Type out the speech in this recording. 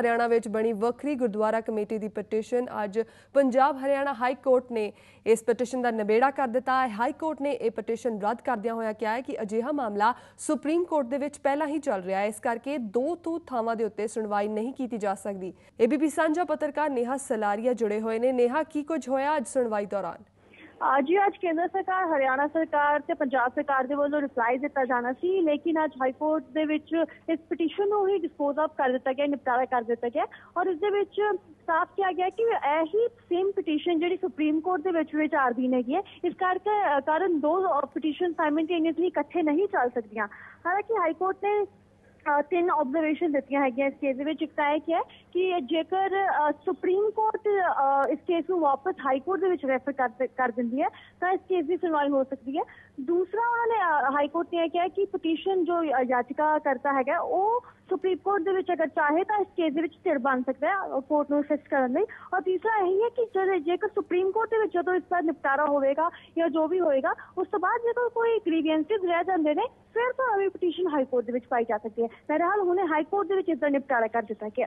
ਹਰਿਆਣਾ ਵਿੱਚ ਬਣੀ ਵੱਖਰੀ ਗੁਰਦੁਆਰਾ ਕਮੇਟੀ ਦੀ ਪਟੀਸ਼ਨ ਅੱਜ ਪੰਜਾਬ ਹਰਿਆਣਾ ਹਾਈ ਕੋਰਟ ਨੇ ਇਸ ਪਟੀਸ਼ਨ ਦਾ ਨਿਬੇੜਾ ਕਰ ਦਿੱਤਾ ਹੈ। ਹਾਈ ਕੋਰਟ ਨੇ ਇਹ ਪਟੀਸ਼ਨ ਰੱਦ ਕਰਦਿਆਂ ਹੋਇਆ ਕਿਹਾ ਹੈ ਕਿ ਅਜਿਹਾ ਮਾਮਲਾ ਸੁਪਰੀਮ ਕੋਰਟ ਦੇ ਵਿੱਚ ਪਹਿਲਾਂ ਹੀ ਚੱਲ ਰਿਹਾ ਹੈ। ਇਸ ਕਰਕੇ ਦੋ ਤੋਂ ਥਾਵਾਂ ਦੇ ਉੱਤੇ ਸੁਣਵਾਈ ਨਹੀਂ ਕੀਤੀ ਜਾ ਸਕਦੀ। ਏਬੀਪੀ ਸਾਂਝਾ ਪੱਤਰਕਾਰ ਨੇਹਾ ਸਲਾਰੀਆ ਜੁੜੇ ਹੋਏ ਨੇ। ਨੇਹਾ, ਕੀ ਕੁਝ ਹੋਇਆ ਅੱਜ ਸੁਣਵਾਈ ਦੌਰਾਨ? ਅੱਜ ਅੱਜ ਕੇਂਦਰ ਸਰਕਾਰ, ਹਰਿਆਣਾ ਸਰਕਾਰ ਤੇ ਪੰਜਾਬ ਸਰਕਾਰ ਦੇ ਵੱਲੋਂ ਰਿਪਲਾਈ ਦਿੱਤਾ ਜਾਣਾ ਸੀ, ਲੇਕਿਨ ਅੱਜ ਹਾਈ ਕੋਰਟ ਦੇ ਵਿੱਚ ਇਸ ਪਟੀਸ਼ਨ ਨੂੰ ਹੀ ਡਿਸਪੋਜ਼ ਆਫ ਕਰ ਦਿੱਤਾ ਗਿਆ, ਨਿਪਟਾਰਾ ਕਰ ਦਿੱਤਾ ਗਿਆ ਔਰ ਇਸ ਦੇ ਵਿੱਚ ਸਾਫ਼ ਕਿਹਾ ਗਿਆ ਕਿ ਇਹੀ ਸੇਮ ਪਟੀਸ਼ਨ ਜਿਹੜੀ ਸੁਪਰੀਮ ਕੋਰਟ ਦੇ ਵਿੱਚ ਵਿਚਾਰਦੀ ਹੈਗੀ ਹੈ, ਇਸ ਕਰਕੇ ਕਾਰਨ ਦੋ ਪਟੀਸ਼ਨ ਸਾਈਮਲਟੇਨੀਅਸਲੀ ਇਕੱਠੇ ਨਹੀਂ ਚੱਲ ਸਕਦੀਆਂ। ਹਾਲਾਂਕਿ ਹਾਈ ਕੋਰਟ ਨੇ ਤਿੰਨ ਆਬਜ਼ਰਵੇਸ਼ਨ ਦਿੱਤੀਆਂ ਹੈਗੀਆਂ ਇਸ ਕੇਸ ਦੇ ਵਿੱਚ। ਇੱਕ ਤਾਂ ਇਹ ਕਿ ਹੈ ਕਿ ਜੇਕਰ ਸੁਪਰੀਮ ਕੋਰਟ ਇਸ ਕੇਸ ਨੂੰ ਵਾਪਸ ਹਾਈ ਕੋਰਟ ਦੇ ਵਿੱਚ ਰੈਫਰ ਕਰ ਕਰ ਦਿੰਦੀ ਹੈ, ਤਾਂ ਇਸ ਕੇਸ ਦੀ ਸੁਣਵਾਈ ਹੋ ਸਕਦੀ ਹੈ। ਦੂਸਰਾ ਉਹਨਾਂ ਨੇ ਹਾਈ ਕੋਰਟ ਨੇ ਇਹ ਕਿਹਾ ਕਿ ਪਟੀਸ਼ਨ ਜੋ ਯਾਚਿਕਾ ਕਰਤਾ ਹੈਗਾ, ਉਹ ਸੁਪਰੀਮ ਕੋਰਟ ਦੇ ਵਿੱਚ ਅਗਰ ਚਾਹੇ ਤਾਂ ਇਸ ਕੇਸ ਦੇ ਵਿੱਚ ਧਿਰ ਬਣ ਸਕਦਾ ਹੈ ਕੋਰਟ ਨੂੰ ਅਸਿਸਟ ਕਰਨ ਲਈ। ਔਰ ਤੀਸਰਾ ਇਹ ਹੈ ਕਿ ਜਦੋਂ ਜੇਕਰ ਸੁਪਰੀਮ ਕੋਰਟ ਦੇ ਵਿੱਚ ਜਦੋਂ ਇਸ ਦਾ ਨਿਪਟਾਰਾ ਹੋਵੇਗਾ ਜਾਂ ਜੋ ਵੀ ਹੋਏਗਾ, ਉਸ ਤੋਂ ਬਾਅਦ ਜਦੋਂ ਕੋਈ ਗ੍ਰੀਵੈਂਸਿਸ ਰਹਿ ਜਾਂਦੇ ਨੇ, ਫਿਰ ਤਾਂ ਅभी ਪਟੀਸ਼ਨ ਹਾਈ ਕੋਰਟ ਦੇ ਵਿੱਚ ਪਾਈ ਜਾ ਸਕਦੀ ਹੈ। ਬਹਰਹਾਲ ਹੁਣੇ ਹਾਈ ਕੋਰਟ ਦੇ ਵਿੱਚ ਇਸ ਦਾ ਨਿਪਟਾਰਾ ਕਰ ਦਿੱਤਾ ਗਿਆ।